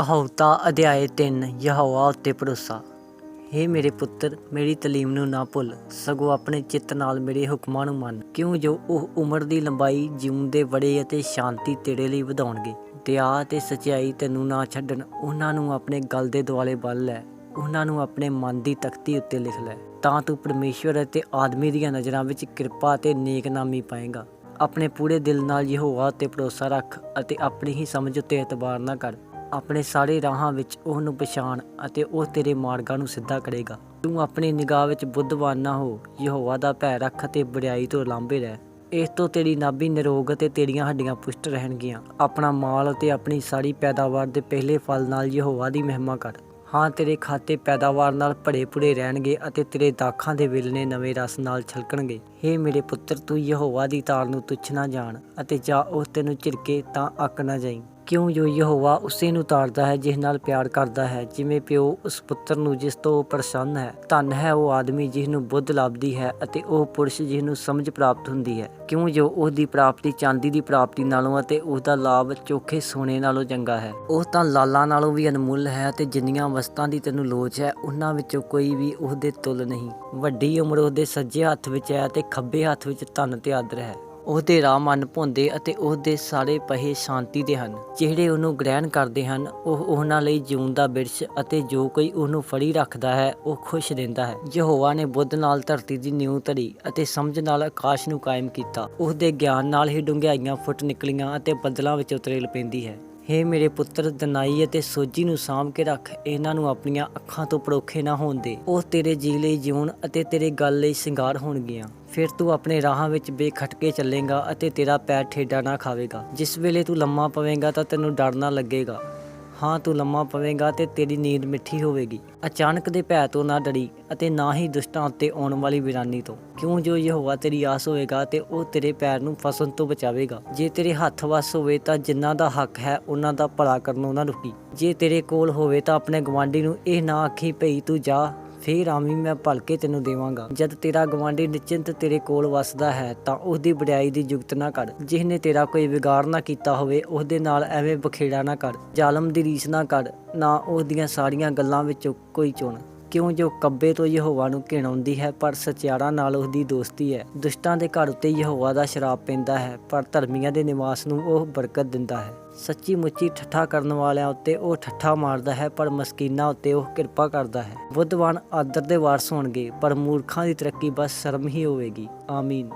ਕਹਾਉਤਾ ਅਧਿਆਏ 3 ਯਹੋਵਾ ਉੱਤੇ ਭਰੋਸਾ। ਹੇ ਮੇਰੇ ਪੁੱਤਰ, ਮੇਰੀ ਤਾਲੀਮ ਨੂੰ ਨਾ ਭੁੱਲ। ਸਗੋਂ ਆਪਣੇ ਚਿੱਤ ਨਾਲ ਮੇਰੇ ਹੁਕਮਾਂ ਨੂੰ ਮੰਨ। ਕਿਉਂ ਜੋ ਉਹ ਉਮਰ ਦੀ ਲੰਬਾਈ ਜੀਵਨ ਦੇ ਬੜੇ ਅਤੇ ਸ਼ਾਂਤੀ ਤੇਰੇ ਲਈ ਵਧਾਉਣਗੇ। ਦਇਆ ਤੇ ਸਚਾਈ ਤੈਨੂੰ ਨਾ ਛੱਡਣ, ਉਹਨਾਂ ਨੂੰ ਆਪਣੇ ਗਲ ਦੇ ਦੁਆਲੇ ਬੰਨ ਲੈ। ਉਹਨਾਂ ਨੂੰ ਆਪਣੇ ਮਨ ਦੀ ਤਖਤੀ ਉੱਤੇ ਲਿਖ ਲੈ। ਤਾਂ ਤੂੰ ਪਰਮੇਸ਼ਵਰ ਅਤੇ ਆਦਮੀ ਦੀਆਂ ਨਜ਼ਰਾਂ ਵਿੱਚ ਕਿਰਪਾ ਤੇ ਨੇਕਨਾਮੀ ਪਾਏਗਾ। ਆਪਣੇ ਪੂਰੇ ਦਿਲ ਨਾਲ ਯਹੋਵਾ ਉੱਤੇ ਭਰੋਸਾ ਰੱਖ ਅਤੇ ਆਪਣੀ ਹੀ ਸਮਝ ਉੱਤੇ ਇਤਬਾਰ ਨਾ ਕਰ। ਆਪਣੇ ਸਾਰੇ ਰਾਹਾਂ ਵਿੱਚ ਉਹ ਨੂੰ ਪਛਾਣ ਅਤੇ ਉਹ ਤੇਰੇ ਮਾਰਗਾਂ ਨੂੰ ਸਿੱਧਾ ਕਰੇਗਾ। ਤੂੰ ਆਪਣੀ ਨਿਗਾਹ ਵਿੱਚ ਬੁੱਧਵਾਨ ਨਾ ਹੋ, ਯਹੋਵਾ ਦਾ ਭੈ ਰੱਖ ਅਤੇ ਬੜਾਈ ਤੋਂ ਲਾਂਭੇ ਰਹਿ ਇਸ ਤੋਂ ਤੇਰੀ ਨਾਭੀ ਨਿਰੋਗ ਅਤੇ ਤੇਰੀਆਂ ਹੱਡੀਆਂ ਪੁਸ਼ਟ ਰਹਿਣਗੀਆਂ। ਆਪਣਾ ਮਾਲ ਅਤੇ ਆਪਣੀ ਸਾਰੀ ਪੈਦਾਵਾਰ ਦੇ ਪਹਿਲੇ ਫਲ ਨਾਲ ਯਹੋਵਾ ਦੀ ਮਹਿਮਾ ਕਰ। ਹਾਂ, ਤੇਰੇ ਖਾਤੇ ਪੈਦਾਵਾਰ ਨਾਲ ਭਰੇ ਭੁਰੇ ਰਹਿਣਗੇ ਅਤੇ ਤੇਰੇ ਦਾਖਾਂ ਦੇ ਵਿਲਨੇ ਨਵੇਂ ਰਸ ਨਾਲ ਛਲਕਣਗੇ। ਹੇ ਮੇਰੇ ਪੁੱਤਰ, ਤੂੰ ਯਹੋਵਾ ਦੀ ਤਾਰ ਨੂੰ ਤੁੱਛ ਨਾ ਜਾਣ ਅਤੇ ਜਾ, ਉਹ ਤੈਨੂੰ ਝਿੜਕੇ ਤਾਂ ਅੱਕ ਨਾ ਜਾਈ। ਕਿਉਂ ਜੋ ਯਹੋਵਾ ਉਸੇ ਨੂੰ ਤਾਰਦਾ ਹੈ, ਜਿਸ ਨਾਲ ਪਿਆਰ ਕਰਦਾ ਹੈ? ਜਿਵੇਂ ਪਿਓ ਉਸ ਪੁੱਤਰ ਨੂੰ ਜਿਸ ਤੋਂ ਉਹ ਪ੍ਰਸੰਨ ਹੈ, ਧਨ ਹੈ, ਉਹ ਆਦਮੀ ਜਿਸ ਨੂੰ ਬੁੱਧ ਲੱਭਦੀ ਹੈ ਅਤੇ ਉਹ ਪੁਰਸ਼ ਜਿਸ ਨੂੰ ਸਮਝ ਪ੍ਰਾਪਤ ਹੁੰਦੀ ਹੈ। ਕਿਉਂ ਜੋ ਉਸ ਦੀ ਪ੍ਰਾਪਤੀ ਚਾਂਦੀ ਦੀ ਪ੍ਰਾਪਤੀ ਨਾਲੋਂ ਅਤੇ ਉਸ ਦਾ ਲਾਭ ਚੋਖੇ ਸੋਨੇ ਨਾਲੋਂ ਚੰਗਾ ਹੈ। ਉਹ ਤਾਂ ਲਾਲਾਂ ਨਾਲੋਂ ਵੀ ਅਨਮੁੱਲ ਹੈ ਅਤੇ ਜਿੰਨੀਆਂ ਵਸਤਾਂ ਦੀ ਤੈਨੂੰ ਲੋਚ ਹੈ, ਉਹਨਾਂ ਵਿੱਚੋਂ ਕੋਈ ਵੀ ਉਹਦੇ ਤੁਲ ਨਹੀਂ। ਵੱਡੀ ਉਮਰ ਉਹਦੇ ਸੱਜੇ ਹੱਥ ਵਿੱਚ ਹੈ ਅਤੇ ਖੱਬੇ ਹੱਥ ਵਿੱਚ ਧਨ ਤੇ ਆਦਰ ਹੈ। ਉਹਦੇ ਰਾਹ ਮਨ ਭੁੰਦੇ ਅਤੇ ਉਹਦੇ ਸਾਰੇ ਪਹੇ ਸ਼ਾਂਤੀ ਦੇ ਹਨ। ਜਿਹੜੇ ਉਹਨੂੰ ਗ੍ਰਹਿਣ ਕਰਦੇ ਹਨ, ਉਹ ਉਹਨਾਂ ਲਈ ਜਿਉਣ ਦਾ ਬਿਰਛ ਅਤੇ ਜੋ ਕੋਈ ਉਹਨੂੰ ਫੜੀ ਰੱਖਦਾ ਹੈ, ਉਹ ਖੁਸ਼ ਰਹਿੰਦਾ ਹੈ। ਯਹੋਵਾ ਨੇ ਬੁੱਧ ਨਾਲ ਧਰਤੀ ਦੀ ਨਿਊ ਧਰੀ ਅਤੇ ਸਮਝ ਨਾਲ ਆਕਾਸ਼ ਨੂੰ ਕਾਇਮ ਕੀਤਾ। ਉਹਦੇ ਗਿਆਨ ਨਾਲ ਹੀ ਡੂੰਘਾਈਆਂ ਫੁੱਟ ਨਿਕਲੀਆਂ ਅਤੇ ਬੱਦਲਾਂ ਵਿੱਚ ਉਤਰੇਲ ਪੈਂਦੀ ਹੈ। ਹੇ ਮੇਰੇ ਪੁੱਤਰ, ਦਨਾਈ ਅਤੇ ਸੋਝੀ ਨੂੰ ਸਾਂਭ ਕੇ ਰੱਖ। ਇਹਨਾਂ ਨੂੰ ਆਪਣੀਆਂ ਅੱਖਾਂ ਤੋਂ ਪਰੋਖੇ ਨਾ ਹੋਣ ਦੇ। ਉਹ ਤੇਰੇ ਜੀ ਲਈ ਜਿਉਣ ਅਤੇ ਤੇਰੇ ਗੱਲ ਲਈ ਸ਼ਿੰਗਾਰ ਹੋਣਗੀਆਂ। ਫਿਰ ਤੂੰ ਆਪਣੇ ਰਾਹਾਂ ਵਿੱਚ ਬੇਖਟਕੇ ਚੱਲੇਗਾ ਅਤੇ ਤੇਰਾ ਪੈਰ ਠੇਡਾ ਨਾ ਖਾਵੇਗਾ। ਜਿਸ ਵੇਲੇ ਤੂੰ ਲੰਮਾ ਪਵੇਂਗਾ ਤਾਂ ਤੈਨੂੰ ਡਰ ਨਾ ਲੱਗੇਗਾ। ਹਾਂ ਤੂੰ ਲੰਮਾ ਪਵੇਂਗਾ ਤੇ ਤੇਰੀ ਨੀਂਦ ਮਿੱਠੀ ਹੋਵੇਗੀ। ਅਚਾਨਕ ਦੇ ਭੈ ਤੋਂ ਨਾ ਡਰੀ ਅਤੇ ਨਾ ਹੀ ਦੁਸ਼ਟਾਂ ਉੱਤੇ ਆਉਣ ਵਾਲੀ ਵਿਰਾਨੀ ਤੋਂ। ਕਿਉਂ ਜੋ ਯਹੋਵਾ ਤੇਰੀ ਆਸ ਹੋਵੇਗਾ ਤੇ ਉਹ ਤੇਰੇ ਪੈਰ ਨੂੰ ਫਸਣ ਤੋਂ ਬਚਾਵੇਗਾ। ਜੇ ਤੇਰੇ ਹੱਥ ਵੱਸ ਹੋਵੇ ਤਾਂ ਜਿਨ੍ਹਾਂ ਦਾ ਹੱਕ ਹੈ ਉਹਨਾਂ ਦਾ ਭਲਾ ਕਰਨੋਂ ਨਾ ਰੁਕੀ। ਜੇ ਤੇਰੇ ਕੋਲ ਹੋਵੇ ਤਾਂ ਆਪਣੇ ਗਵਾਂਢੀ ਨੂੰ ਇਹ ਨਾ ਆਖੀ ਭਈ ਤੂੰ ਜਾ ਫੇਰ ਆਵੀਂ ਮੈਂ ਭਲਕੇ ਤੈਨੂੰ ਦੇਵਾਂਗਾ। ਜਦ ਤੇਰਾ ਗਵਾਂਢੀ ਨਿਚਿੰਤ ਤੇਰੇ ਕੋਲ ਵਸਦਾ ਹੈ, ਤਾਂ ਉਹਦੀ ਵਡਿਆਈ ਦੀ ਜੁਗਤ ਨਾ ਕਰ। ਜਿਹਨੇ ਤੇਰਾ ਕੋਈ ਵਿਗਾੜ ਨਾ ਕੀਤਾ ਹੋਵੇ, ਉਹਦੇ ਨਾਲ ਐਵੇਂ ਬਖੇੜਾ ਨਾ ਕਰ। ਜ਼ਾਲਮ ਦੀ ਰੀਸ ਨਾ ਕਰ, ਨਾ ਉਹਦੀਆਂ ਸਾਰੀਆਂ ਗੱਲਾਂ ਵਿੱਚੋਂ ਕੋਈ ਚੁਣ। ਕਿਉਂ ਜੋ ਕੱਬੇ ਤੋਂ ਯਹੋਵਾ ਨੂੰ ਘਿਣਾਉਂਦੀ ਹੈ, ਪਰ ਸਚਿਆਰਾਂ ਨਾਲ ਉਹਦੀ ਦੋਸਤੀ ਹੈ। ਦੁਸ਼ਟਾਂ ਦੇ ਘਰ ਉੱਤੇ ਯਹੋਵਾ ਦਾ ਸ਼ਰਾਪ ਪੈਂਦਾ ਹੈ, ਪਰ ਧਰਮੀਆਂ ਦੇ ਨਿਵਾਸ ਨੂੰ ਉਹ ਬਰਕਤ ਦਿੰਦਾ ਹੈ। ਸੱਚੀ ਮੁੱਚੀ ਠੱਠਾ ਕਰਨ ਵਾਲਿਆਂ ਉੱਤੇ ਉਹ ਠੱਠਾ ਮਾਰਦਾ ਹੈ, ਪਰ ਮਸਕੀਨਾਂ ਉੱਤੇ ਉਹ ਕਿਰਪਾ ਕਰਦਾ ਹੈ। ਬੁੱਧਵਾਨ ਆਦਰ ਦੇ ਵਾਰਸ ਹੋਣਗੇ, ਪਰ ਮੂਰਖਾਂ ਦੀ ਤਰੱਕੀ ਬਸ ਸ਼ਰਮ ਹੀ ਹੋਵੇਗੀ। ਆਮੀਨ।